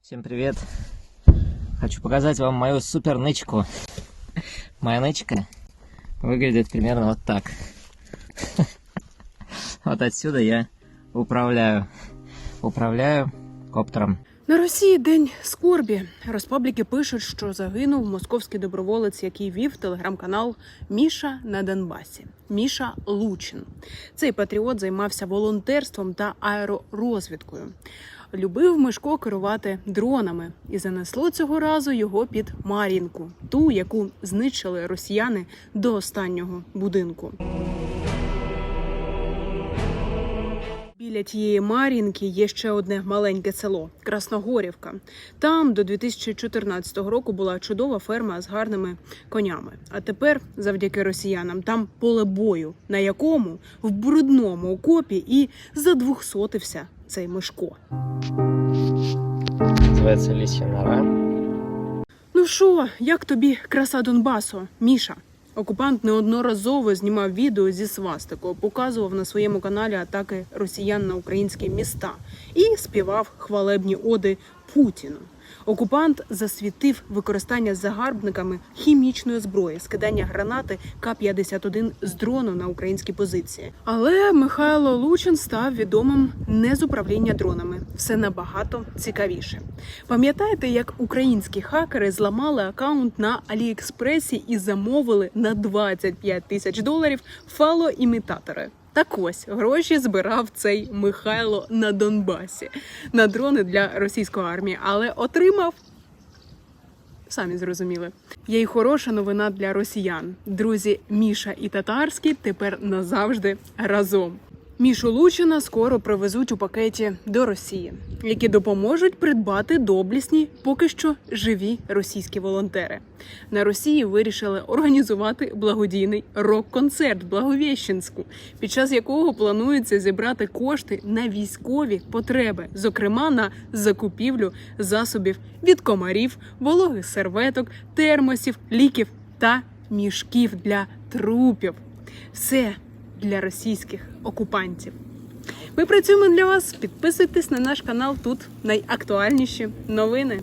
Всем привет! Хочу показать вам мою супер нычку. Моя нычка выглядит примерно вот так. Вот отсюда я управляю. Управляю коптером. На Росії день скорбі. Республіки пишуть, що загинув московський доброволець, який вів телеграм-канал Міша на Донбасі. Міша Лучин. Цей патріот займався волонтерством та аеророзвідкою. Любив Мишко керувати дронами, і занесло цього разу його під Мар'їнку, ту, яку знищили росіяни до останнього будинку. Біля тієї Мар'їнки є ще одне маленьке село Красногорівка. Там до 2014 року була чудова ферма з гарними конями. А тепер, завдяки росіянам, там поле бою, на якому в брудному окопі і задвухсотився цей Мишко. Называется лисья нора. Ну що, як тобі краса Донбасу, Міша? Окупант неодноразово знімав відео зі свастикою, показував на своєму каналі атаки росіян на українські міста і співав хвалебні оди Путіну. Окупант засвітив використання загарбниками хімічної зброї, скидання гранати К-51 з дрону на українські позиції. Але Михайло Лучин став відомим не з управління дронами. Все набагато цікавіше. Пам'ятаєте, як українські хакери зламали акаунт на Аліекспресі і замовили на 25 тисяч доларів фалоімітатори? Так ось гроші збирав цей Михайло на Донбасі на дрони для російської армії, але отримав. Самі зрозуміли. Є й хороша новина для росіян. Друзі Міша і Татарський тепер назавжди разом. Мішу Лучина скоро привезуть у пакеті до Росії, які допоможуть придбати доблісні, поки що живі російські волонтери. На Росії вирішили організувати благодійний рок-концерт в Благовіщенську, під час якого планується зібрати кошти на військові потреби, зокрема на закупівлю засобів від комарів, вологих серветок, термосів, ліків та мішків для трупів. Все для російських окупантів. Ми працюємо для вас. Підписуйтесь на наш канал. Тут найактуальніші новини.